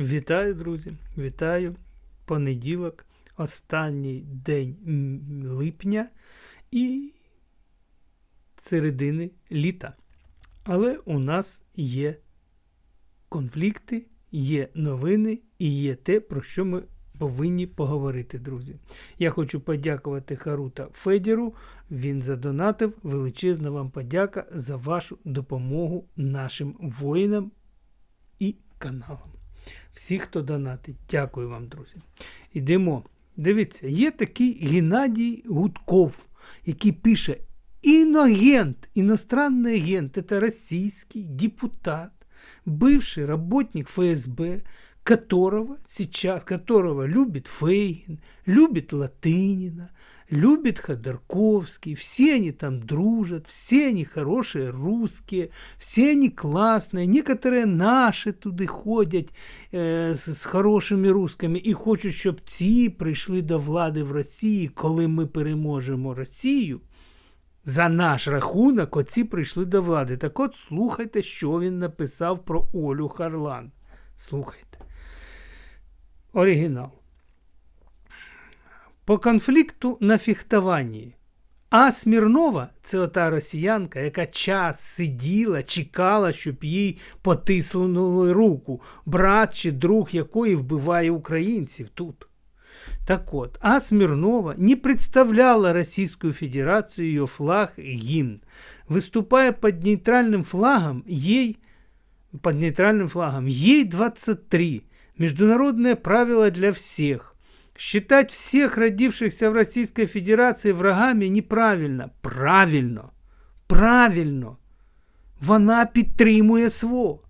Вітаю, друзі! Вітаю! Понеділок, останній день липня і середини літа. Але у нас є конфлікти, є новини і є те, про що ми повинні поговорити, друзі. Я хочу подякувати Харута Федіру. Він задонатив. Величезна вам подяка за вашу допомогу нашим воїнам і каналам. Всі, хто донатить, дякую вам, друзі. Ідемо. Дивіться, є такий Геннадій Гудков, який пише Иногент, иностранный агент, это российский депутат, бывший работник ФСБ, которого сейчас, которого любит Фейгин, любит Латынина, любит Ходорковский, все они там дружат, все они хорошие русские, все они классные, некоторые наши туди ходять е, з, з хорошими русскими і хочуть, щоб ці прийшли до влади в Росії, коли ми переможемо Росію. За наш рахунок оці прийшли до влади. Так от слухайте, що він написав про Олю Харлан. Слухайте. Оригінал По конфлікту на фехтуванні. А Смірнова це ота росіянка, яка час сиділа, чекала, щоб їй потиснули руку, брат чи друг якої вбиває українців тут. Так вот, А Смирнова не представляла Российскую Федерацию, ее флаг и гимн. Выступая под нейтральным флагом, ей, под нейтральным флагом, ей 23. Международное правило для всех. Считать всех родившихся в Российской Федерации врагами неправильно. Правильно. Правильно. Вона підтримує СВО.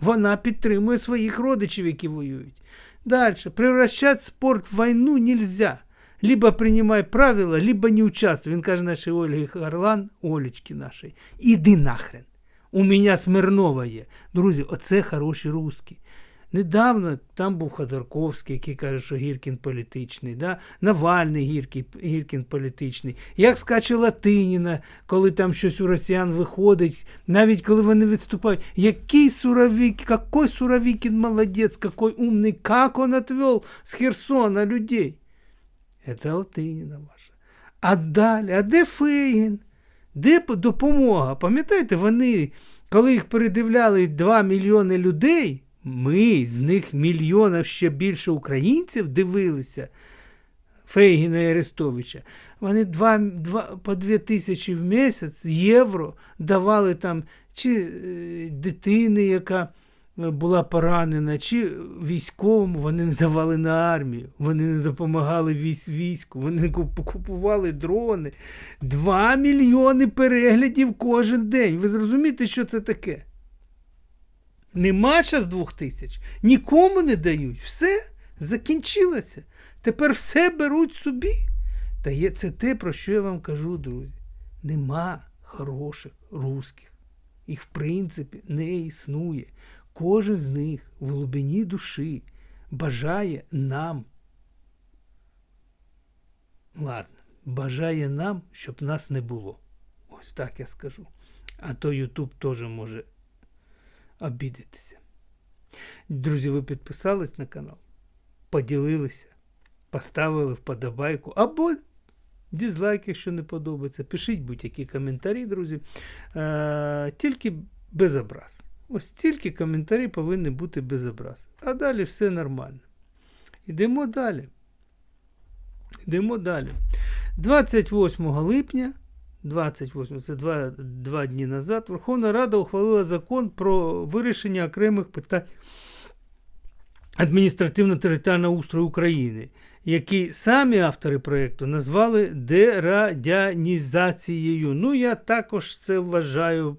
Вона підтримує своїх родичів, які воюють. Дальше. Превращать спорт в войну нельзя. Либо принимай правила, либо не участвуй. Він каже нашій Ольги Харлан, Олечки нашій. Іди нахрен. У мене Смирнова є. Друзі, оце хороші русські. Недавно там був Ходорковський, який каже, що Гіркін політичний, да? Навальний Гіркін, Гіркін політичний. Як скаче Латиніна, коли там щось у росіян виходить, навіть коли вони відступають. Який Суровик, какой Суровикин молодець, какой умний, как он отвел з Херсона людей. Це Латиніна ваша. А далі, а де Фейгін? Де допомога? Пам'ятаєте, вони, коли їх передивляли 2 мільйони людей. Ми з них мільйонів ще більше українців дивилися Фейгіна і Арестовича. Вони два, два, по 2 тисячі в місяць євро давали там чи е, дитини, яка була поранена, чи військовому вони не давали на армію, вони не допомагали військ, війську, вони купували дрони. 2 мільйони переглядів кожен день. Ви зрозумієте, що це таке? Нема з двох тисяч, нікому не дають. Все закінчилося. Тепер все беруть собі. Та є це те, про що я вам кажу, друзі. Нема хороших русських. Їх, в принципі, не існує. Кожен з них в глибині душі бажає нам. Ладно, бажає нам, щоб нас не було. Ось так я скажу. А то Ютуб теж може обідатися. Друзі, ви підписались на канал, поділилися, поставили вподобайку або дизлайк, якщо не подобається. Пишіть будь-які коментарі, друзі. Е, Тільки без образ. Ось тільки коментарі повинні бути без образ. А далі все нормально. Йдемо далі. Йдемо далі. 28 липня. 28, це два, два дні назад, Верховна Рада ухвалила закон про вирішення окремих питань адміністративно-територіального устрою України, який самі автори проєкту назвали дерадянізацією. Ну, я також це вважаю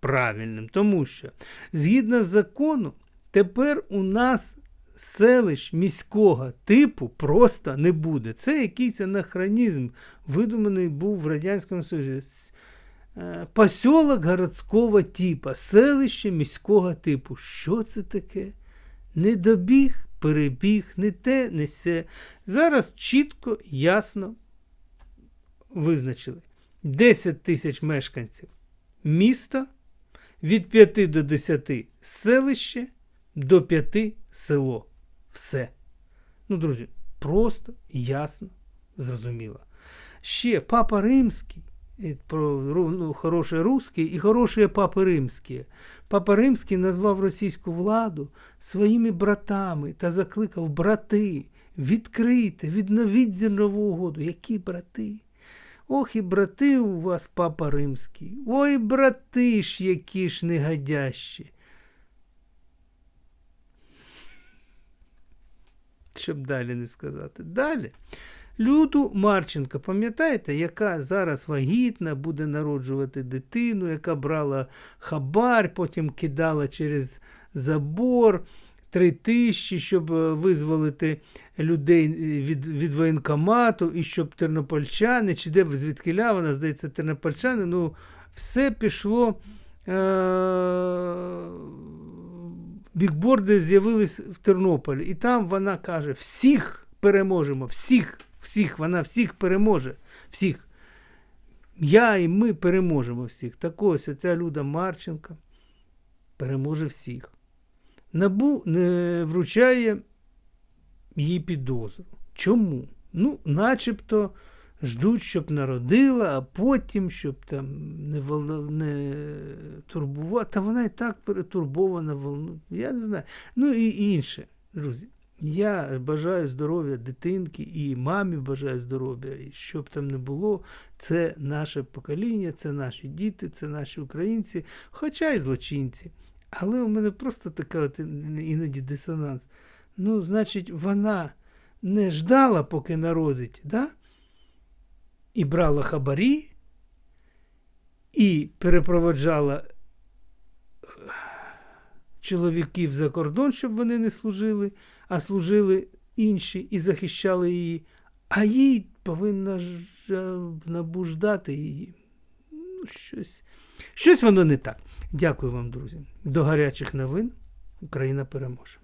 правильним, тому що згідно з закону, тепер у нас селищ міського типу просто не буде. Це якийсь анахронізм, видуманий був в Радянському Союзі. Е, Посілок городського типу, селище міського типу. Що це таке? Не добіг, перебіг, не те, не се. Зараз чітко, ясно визначили. 10 тисяч мешканців міста, від 5 до 10 селище, до п'яти село. Все. Ну, друзі, просто ясно, зрозуміло. Ще папа римський, про ну, хороший русський і хороші папи римські. Папа Римський назвав російську владу своїми братами та закликав брати, відкрийте, відновіть зернову угоду. Які брати? Ох, і брати у вас, папа римський. Ой, брати ж, які ж негодящі. Щоб далі не сказати. Далі. Люду Марченко, пам'ятаєте, яка зараз вагітна, буде народжувати дитину, яка брала хабар, потім кидала через забор три тисячі, щоб е, визволити людей е, від, від воєнкомату, і щоб тернопольчани, чи де звідкиля вона, здається, тернопольчани, ну, все пішло. Е- бікборди з'явились в Тернополі, і там вона каже: всіх переможемо, всіх, всіх, вона всіх переможе, всіх. Я і ми переможемо всіх. Так ось оця Люда Марченко переможе всіх. Набу не вручає їй підозру. Чому? Ну, начебто ждуть, щоб народила, а потім, щоб там не, не турбувати. Та вона і так перетурбована, волну. Я не знаю. Ну і інше, друзі. Я бажаю здоров'я дитинки і мамі бажаю здоров'я, і щоб там не було, це наше покоління, це наші діти, це наші українці, хоча й злочинці. Але у мене просто така от іноді дисонанс. Ну, значить, вона не ждала, поки народить, да? І брала хабарі, і перепроводжала чоловіків за кордон, щоб вони не служили, а служили інші і захищали її. А їй повинна е, набуждати її. Ну, щось, щось воно не так. Дякую вам, друзі. До гарячих новин Україна переможе.